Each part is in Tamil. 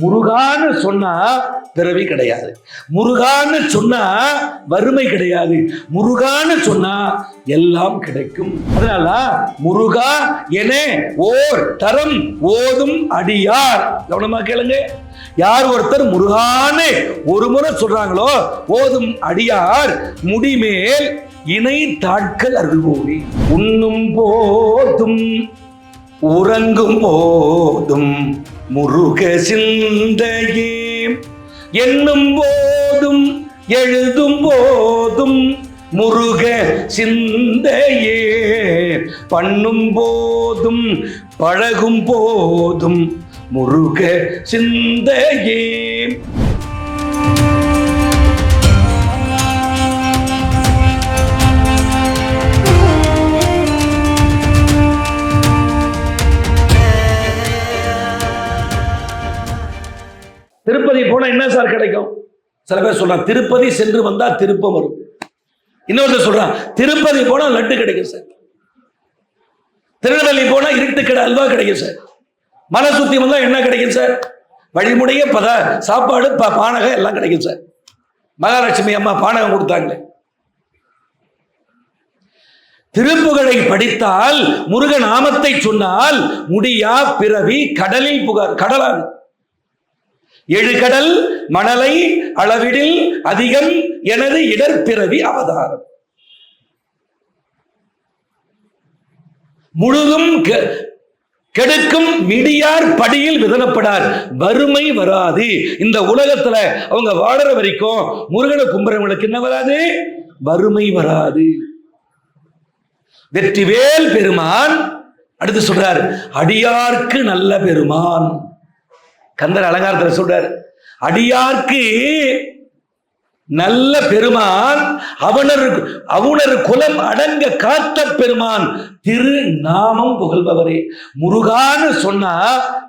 முருகான்னு சொன்னா பிறவி கிடையாது. முருகான்னு சொன்னா வறுமை கிடையாது. முருகான்னு சொன்னா எல்லாம் கிடைக்கும். அதனால முருகா என ஓர் தரம் ஓதும் அடியார். கவனமா கேளுங்க. யார் ஒருத்தர் முருகான்னு ஒரு முறை சொல்றாங்களோ ஓதும் அடியார் முடிமேல் இணை தாட்கள் அருள்வோடி உண்ணும் போதும் உறங்கும் போதும் முருக சிந்தையே. என்னும் போதும் எழுதும் போதும் முருக சிந்தையே. பண்ணும் போதும் பழகும் போதும் முருக சிந்தையே. சார் கிடைக்கும். சில பேர் சொல்றான் திருப்பதி சென்று வந்தா திருப்பம் வரும். இன்னொருத்தர் சொல்றான் திருப்பதி போனா லட்டு கிடைக்கும் சார். திருநெல்வேலி போனா இருட்டு கடை அல்வா கிடைக்கும் சார். மன சுத்தி வந்தா என்ன கிடைக்கும் சார்? வழிமுடைய பத சாப்பாடு ப- பானகம் எல்லாம் கிடைக்கும் சார். மகாலட்சுமி அம்மா பானகம் கொடுத்தாங்களே. திருப்புகழை படித்தால் முருக நாமத்தை சொன்னால் முடியா பிறவி கடலில் புகார் கடலான். எழுகடல் மணலை அளவிடில் அதிகம் எனது இடர்பிறவி அவதாரம். முழுதும் கெ- கெடுக்கும் மிடியார் படியில் விதனப்படார் வறுமை வராது. இந்த உலகத்துல அவங்க வாழற வரைக்கும் முருகனை கும்புறவங்களுக்கு என்ன வராது? வறுமை வராது. வெற்றிவேல் பெருமான் அடுத்து சொல்றார் அடியார்க்கு நல்ல பெருமான். கந்தர் அலங்காரத்தில் சொல்றார் அடியார்க்கு நல்ல பெருமான் அவனர் அவுணர் குலம் அடங்க காத்த பெருமான் திரு நாமம் புகழ்பவரே. முருகான்னு சொன்னா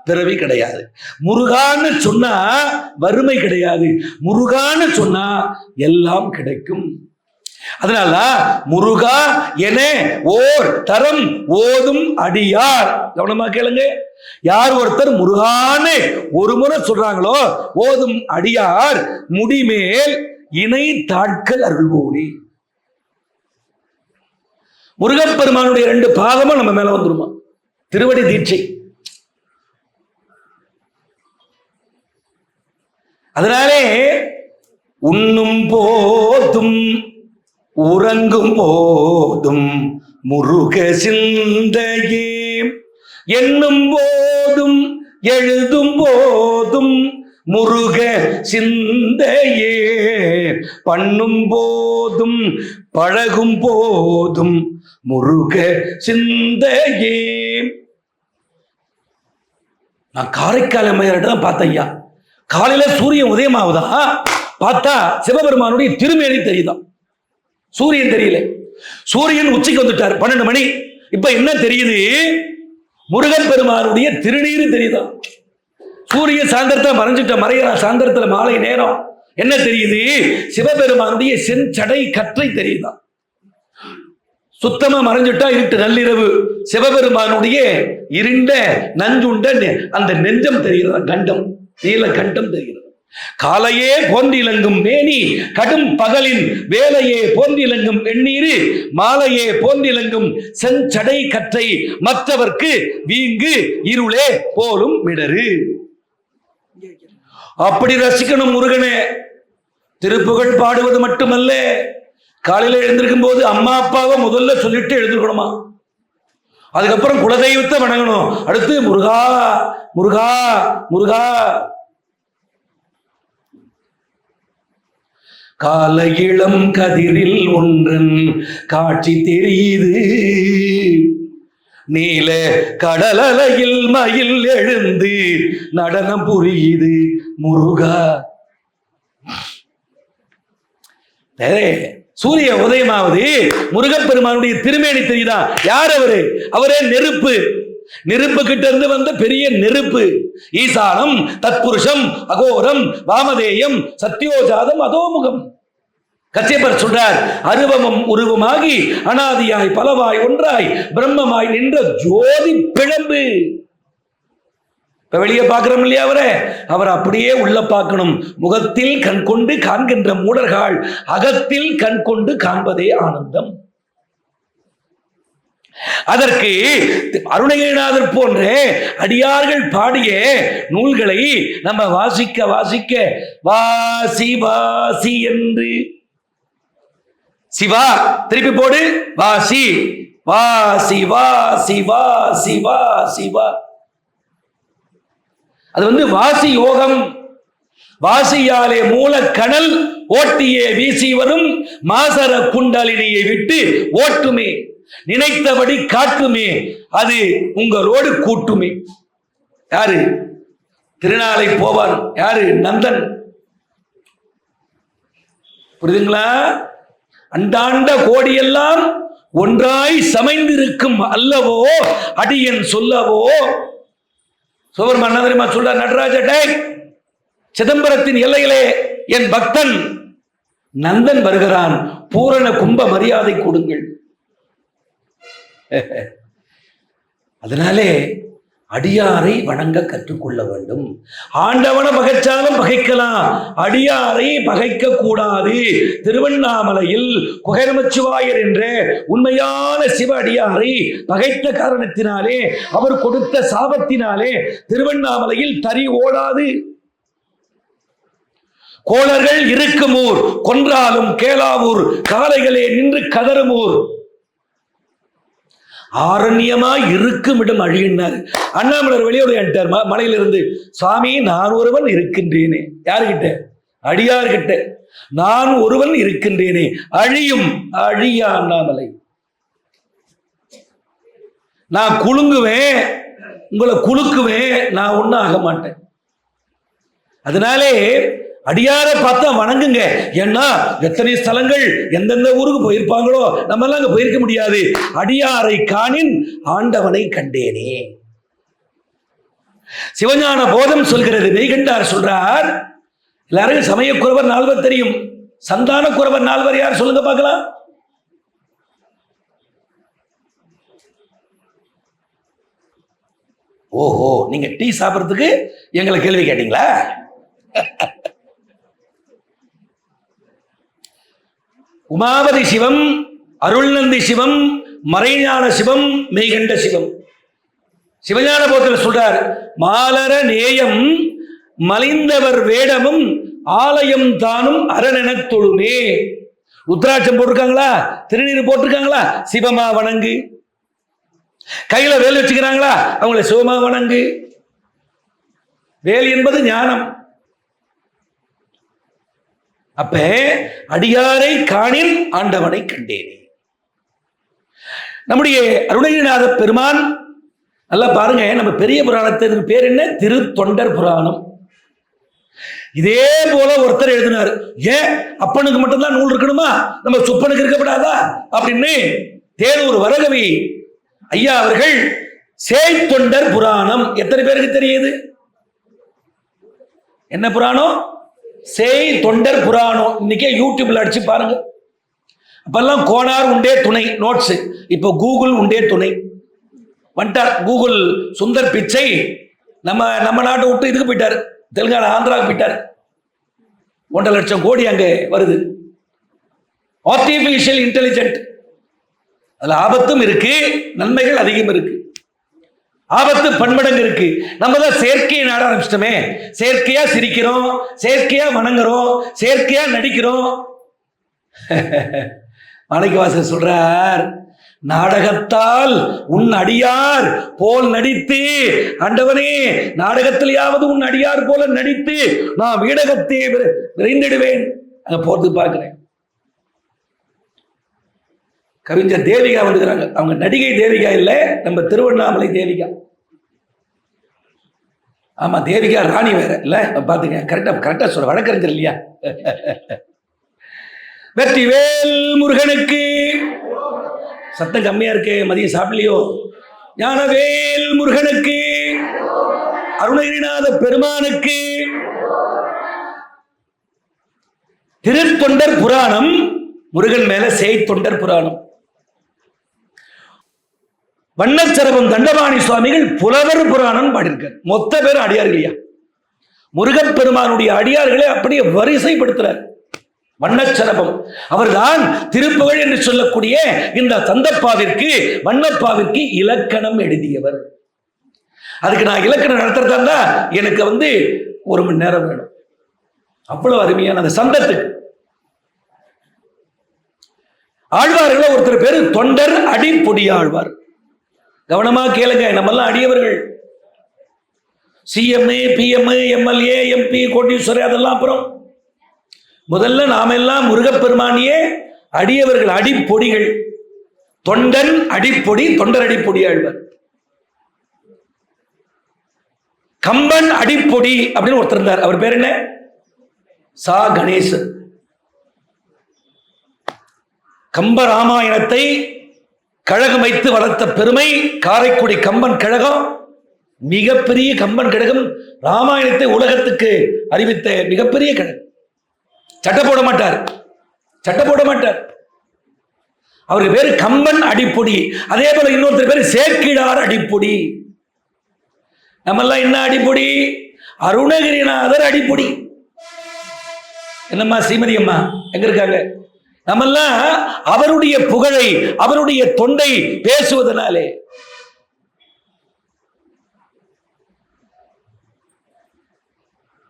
பிறவி கிடையாது. முருகான்னு சொன்னா வறுமை கிடையாது. முருகான்னு சொன்னா எல்லாம் கிடைக்கும். அதனால முருகா என ஓர் தரம் ஓதும் அடியார். கவனமா கேளுங்க. யார் ஒருத்தர் முருகான்னு ஒரு முறை சொல்றாங்களோ ஓதும் அடியார் முடிமேல் இணை தாட்கள் அருள்வோனே முருகப்பெருமானுடைய ரெண்டு பாதமும் நம்ம மேல வந்துருமா? திருவடி தீட்சை. அதனாலே உண்ணும் போதும் உறங்கும் போதும் முருக சிந்தையே. எண்ணும் போதும் எழுதும் போதும் முருக சிந்தையே. பண்ணும் போதும் பழகும் போதும் முருக சிந்தையே. நான் காரைக்கால் அம்மையார்கிட்ட தான் பார்த்தேன் ஐயா. காலையில சூரியன் உதயமாவதா பார்த்தா சிவபெருமானுடைய திருமேனி தெரியுதான் சூரியன் தெரியல. சூரியன் உச்சிக்கு வந்துட்டார். பன்னெண்டு மணி. இப்ப என்ன தெரியுது? முருகன் பெருமானுடைய திருநீரும் தெரியுதா? சூரிய சாந்தரத்தை மறைஞ்சிட்ட மறையிற சாயந்தரத்துல மாலை நேரம். என்ன தெரியுது? சிவபெருமானுடைய செஞ்சடை கற்றை தெரியுதா? சுத்தமா மறைஞ்சிட்டா இருட்டு நள்ளிரவு. சிவபெருமானுடைய இருண்ட நஞ்சுண்ட நெ- அந்த நெஞ்சம் தெரிகிறதா கண்டம். நீல கண்டம் தெரிகிறது காலையே போன்றிலங்கும் மேனி கடும் பகலின் வேலையே போன்றிலங்கும் எண்ணீரு மாலையே போன்றிலங்கும் செஞ்சடை கற்றை மற்றவர்க்கு வீங்கு இருளே போலும் மிடரு அப்படி ரசிக்கணும் முருகனே. திருப்புகழ் பாடுவது மட்டுமல்ல. காலையில எழுந்திருக்கும் போது அம்மா அப்பாவை முதல்ல சொல்லிட்டு எழுந்திருக்கணுமா? அதுக்கப்புறம் குலதெய்வத்தை வணங்கணும். அடுத்து முருகா முருகா முருகா. கால இளம் கதிரில் ஒன்றன் காட்சி தெரியுது. நீல கடலலையில் மயில் எழுந்து நடனம் புரியுது. முருகா. சூரிய உதயமாவது முருகப்பெருமானுடைய திருமேனி தெரியுதா? யார் அவரு? அவரே நெருப்பு. நெருப்பு கிட்ட இருந்து வந்த பெரிய நெருப்பு. ஈசானம் தத்புருஷம் அகோரம் வாமதேயம் சத்தியோஜாதம் அதோமுகம். கச்சேபர் சொல்றார் அருவமும் உருவமாகி அனாதியாய் பலவாய் ஒன்றாய் பிரம்மமாய் நின்ற ஜோதி பிழம்பு. இப்ப வெளியே பார்க்கிறோம் இல்லையா அவரை? அவர் அப்படியே உள்ள பார்க்கணும். முகத்தில் கண் கொண்டு காண்கின்ற மூடர்கள் அகத்தில் கண் கொண்டு காண்பதே ஆனந்தம். அதற்கு அருணகிரிநாதர் போன்ற அடியார்கள் பாடிய நூல்களை நம்ம வாசிக்க வாசிக்க வாசி வாசி என்று. சிவா திருப்பி போடு. வாசி வாசி வாசி வாசி வாசி வா. அது வந்து வாசி யோகம். வாசியாலே மூலக்கணல் ஓட்டியே வீசி வரும் மாசர குண்டலினியை விட்டு ஓட்டுமே. நினைத்தபடி காட்டுமே அது உங்களோடு கூட்டுமே. யாரு? திருநாளை போவார். யாரு? நந்தன். புரியுதுங்களா? அண்டாண்ட கோடியெல்லாம் ஒன்றாய் சமைந்திருக்கும் அல்லவோ அடியன் சொல்லவோ. சுவர்மன் என்ன தெரியுமா சொல்றார்? நடராஜ சிதம்பரத்தின் எல்லையிலே என் பக்தன். நந்தன் வருகிறான். பூரண கும்ப மரியாதை கொடுங்கள். அதனாலே அடியாரை வணங்க கற்றுக்கொள்ள வேண்டும். ஆண்டவனை பகைச்சாலும் பகைக்கலாம். அடியாரை பகைக்க கூடாது. திருவண்ணாமலையில் குகரமச்சுவாயர் என்ற உண்மையான சிவ அடியாரை பகைத்த காரணத்தினாலே அவர் கொடுத்த சாபத்தினாலே திருவண்ணாமலையில் தறி ஓடாது. கோளர்கள் இருக்குமூர் கொன்றாலும் கேளாவூர் காளைகளே நின்று கதறும் ஊர். ஆரண்யமா இருக்கும் இடம் அழியினார் அண்ணாமலர் வெளியோடு மலையிலிருந்து சுவாமி நான் ஒருவன் இருக்கின்றேனே. யாருகிட்ட அடியார்கிட்ட. நான் ஒருவன் இருக்கின்றேனே. அழியும் அழியா அண்ணாமலை. நான் குலுங்குவேன் உங்களை குலுக்குவேன் நான் ஒன்றும் ஆக மாட்டேன் அதனாலே அடியாரை பார்த்தா வணங்குங்க. ஏன்னா எத்தனை ஸ்தலங்கள் எந்தெந்த ஊருக்கு போயிருப்பாங்களோ நம்ம எல்லாம் அங்க போயிருக்க முடியாது. அடியாரை காணின் ஆண்டவனை கண்டேனே. சிவஞான போதம் சொல்கிறது மெய்கண்டார் சொல்றார். எல்லாரும் சமயக்குறவர் நால்வர் தெரியும். சந்தான குறவர் நால்வர் யார் சொல்லுங்க பார்க்கலாம். ஓஹோ நீங்க டீ சாப்பிட்றதுக்கு எங்களை கேள்வி கேட்டீங்களா? உமாவதி சிவம் அருள்நந்தி சிவம் மறைஞான சிவம் மெய்கண்ட சிவம். சிவஞான போத்தில் சொல்றார் மாலர நேயம் மலிந்தவர் வேடமும் ஆலயம் தானும் அரணென தொழுமே. உத்ராட்சம் போட்டிருக்காங்களா? திருநீர் போட்டிருக்காங்களா? சிவமா வணங்கு. கையில வேல் வச்சுக்கிறாங்களா? அவங்கள சிவமா வணங்கு. வேல் என்பது ஞானம். அப்ப அடியாரை காணில் ஆண்டவனை கண்டேனே. நம்முடைய அருணகிரிநாத பெருமான் நல்லா பாருங்க நம்ம பெரிய புராணத்திற்கு பேர் என்ன? திருத்தொண்டர் புராணம். இதே போல ஒருத்தர் எழுதினார் ஏன் அப்பனுக்கு மட்டும்தான் நூல் இருக்கணுமா? நம்ம சுப்பனுக்கு இருக்கப்படாதா? அப்படின்னு தேனூர் வரகவி ஐயா அவர்கள் சேய்த்தொண்டர் புராணம். எத்தனை பேருக்கு தெரியுது? என்ன புராணம்? சேய் தொண்டர் புராணம். இன்னைக்கே யூடியூப்ல அடிச்சு பாருங்க. அப்பெல்லாம் கோனார் உண்டே துணை நோட்ஸ் இப்போ கூகுள் உண்டே துணை. வந்துட்டார் கூகுள் சுந்தர் பிச்சை. நம்ம நம்ம நாட்டை விட்டு இதுக்கு போயிட்டார். தெலுங்கானா ஆந்திராவுக்கு போயிட்டார். ஒன்றரை லட்சம் கோடி அங்கே வருது. ஆர்டிஃபிஷியல் இன்டெலிஜென்ட் அதில் ஆபத்தும் இருக்கு நன்மைகள் அதிகம் இருக்கு. ஆபத்து பன்மடங்கு இருக்கு. நம்ம தான் செயற்கையை நாட ஆரம்பிச்சிட்டோமே. செயற்கையா சிரிக்கிறோம் செயற்கையா வணங்குறோம் செயற்கையா நடிக்கிறோம். மாணிக்கவாசர் சொல்றார் நாடகத்தால் உன் அடியார் போல் நடித்து ஆண்டவனே நாடகத்திலேயாவது உன் அடியார் போல நடித்து நான் வீடகத்தை விரை- விரைந்திடுவேன். அங்க போறது பார்க்கிறேன். கவிஞர் தேவிகா வந்துக்கிறாங்க. அவங்க நடிகை தேவிகா இல்லை நம்ம திருவண்ணாமலை தேவிகா. ஆமா தேவிகா ராணி வேற இல்ல? பாத்துங்க கரெக்டா கரெக்டா சொல்ற வழக்கறிஞர் இல்லையா? வெற்றிவேல் முருகனுக்கு. சத்தம் கம்மியா இருக்கு மதியம் சாப்பிடலையோ? ஞானவேல் முருகனுக்கு. அருணகிரிநாத பெருமானுக்கு. திருத்தொண்டர் புராணம் முருகன் மேல செய்தொண்டர் புராணம். வண்ணச்சரபம் தண்டபாணி சுவாமிகள் புலவர் புராணம் பாடியிருக்கார். மொத்த பேர் அடியார் இல்லையா முருகப்பெருமானுடைய அடியார்களை அப்படியே வரிசைப்படுத்துறார். வண்ணச்சரபம். அவர்தான் திருப்புகழ் என்று சொல்லக்கூடிய இந்த தந்தப்பாவிற்கு வண்ணப்பாவிற்கு இலக்கணம் எழுதியவர். அதுக்கு நான் இலக்கணம் நடத்துறதா எனக்கு வந்து ஒரு மணி நேரம் வேணும். அவ்வளவு அருமையான அந்த சந்தத்துக்கு. ஆழ்வார்களை ஒருத்தர் பேரு தொண்டர் அடிப்பொடி ஆழ்வார் கவனமா கேளுங்க நம்மெல்லாம் அடியவர்கள். சிஎம்ஏ பிஎம்ஏ எம்எல்ஏ எம்பி கோட்டீஸ்வரர் அதெல்லாம் அப்புறம். முதல்ல நாம எல்லாம் முருகப்பெருமானியே அடியவர்கள் அடிப்பொடிகள். தொண்டன் அடிப்பொடி தொண்டர் அடிப்பொடி ஆழ்வர். கம்பன் அடிப்பொடி அப்படின்னு ஒருத்தர் இருந்தார். அவர் பேர் என்ன? சா. கணேசன். கம்ப ராமாயணத்தை கழகம் வைத்து வளர்த்த பெருமை காரைக்குடி கம்பன் கழகம் மிகப்பெரிய கம்பன் கழகம் ராமாயணத்தை உலகத்துக்கு அறிவித்த மிகப்பெரிய கழகம். சட்டை போட மாட்டார். சட்டை போட மாட்டார். அவருக்கு பேரு கம்பன் அடிப்பொடி. அதே போல இன்னொருத்தர் பேரு சேக்கிழார் அடிப்பொடி. நம்மெல்லாம் என்ன அடிப்பொடி? அருணகிரிநாதர் அடிப்பொடி. என்னம்மா ஸ்ரீமதி அம்மா எங்க இருக்காங்க? நம்மெல்லாம் அவருடைய புகழை அவருடைய தொண்டை பேசுவதனாலே.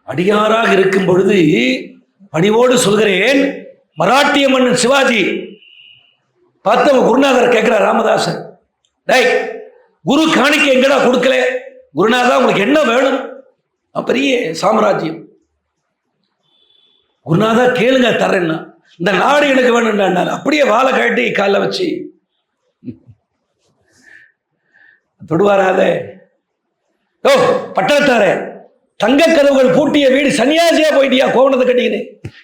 அடியாராக இருக்கும் பொழுது பணிவோடு சொல்கிறேன் மராட்டிய மன்னன் சிவாஜி. பார்த்தவங்க குருநாதர் கேட்கிறார் ராமதாசன் டேய் குரு காணிக்கை எங்கடா கொடுக்கல? குருநாதா உங்களுக்கு என்ன வேணும்? பெரிய சாம்ராஜ்யம். குருநாதா கேளுங்க தரேன்னா இந்த நாடு எனக்கு வேணும்டா அப்படியே வாழை கட்டி காலை வச்சு. தொடுவாராதே. ஓ பட்டத்தாரே தங்க கதவுகள் பூட்டிய வீடு சன்னியாசியா போயிட்டியா கோவணத்தை கட்டிக்கினு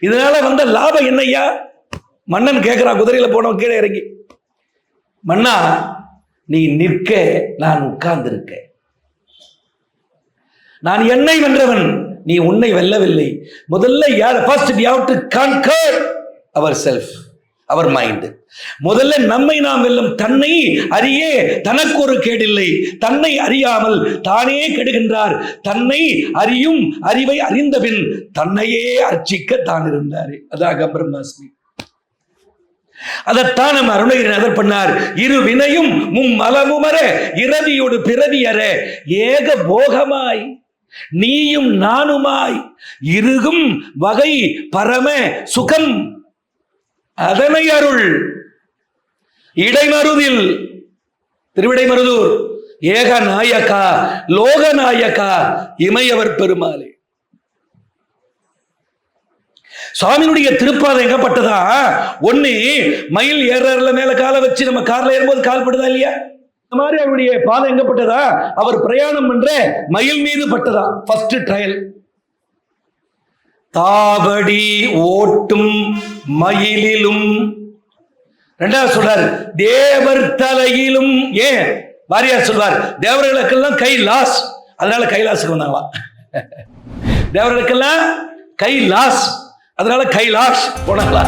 இதனால வந்த லாபம் என்னய்யா? மன்னன் கேட்கிறான் குதிரையில போனவன் கீழே இறங்கி. மன்னா நீ நிற்க நான் உட்கார்ந்திருக்க நான் என்னை வென்றவன் நீ உன்னை வெல்லவில்லை. முதல்ல யார் first we have to conquer our self our mind முதல்ல நம்மை நாம் வெல்லும் தன்னை அறியே தனக்கு ஒரு கேடில்லை. தன்னை அறியாமல் தானே கெடுகின்றார். தன்னை அறியும் அறிவை அறிந்தபின் தன்னையே அர்ச்சிக்க தான் இருந்தார். அதாக பிரம்மாஸ்மி. அதைத்தான் நம்ம அருணகிரிநாதர் பண்ணார். இரு வினையும் மும் மலமுமர இரவியோடு பிறவியற ஏக போகமாய் நீயும் நானுமாய் இருகும் வகை பரம சுகம். அதனை அருள். இடைமருதில் திருவிடைமருதூர் ஏக நாயக்கா லோக நாயக்கா இமையவர் பெருமாளே. சுவாமியினுடைய திருப்பாதம் எங்கப்பட்டதா ஒண்ணு மயில் ஏறல மேல காலை வச்சு நம்ம கார்ல ஏறும்போது கால் படுதா இல்லையா? இந்த மாதிரி அவருடைய பாதை எங்கப்பட்டதா அவர் பிரயாணம் பண்ற மயில் மீது பட்டதா? ஃபர்ஸ்ட் ட்ரையல் தாவடி ஓட்டும் மயிலிலும். ரெண்டாவது சொல்றாரு தேவர் தலையிலும். ஏன்? வாரியார் சொல்வார் தேவர்களுக்கெல்லாம் கை லாஸ். அதனால கைலாசுக்கு வந்தாங்களா தேவர்களுக்கெல்லாம் கை லாஸ். அதனால கைலாஷ் போனாங்களா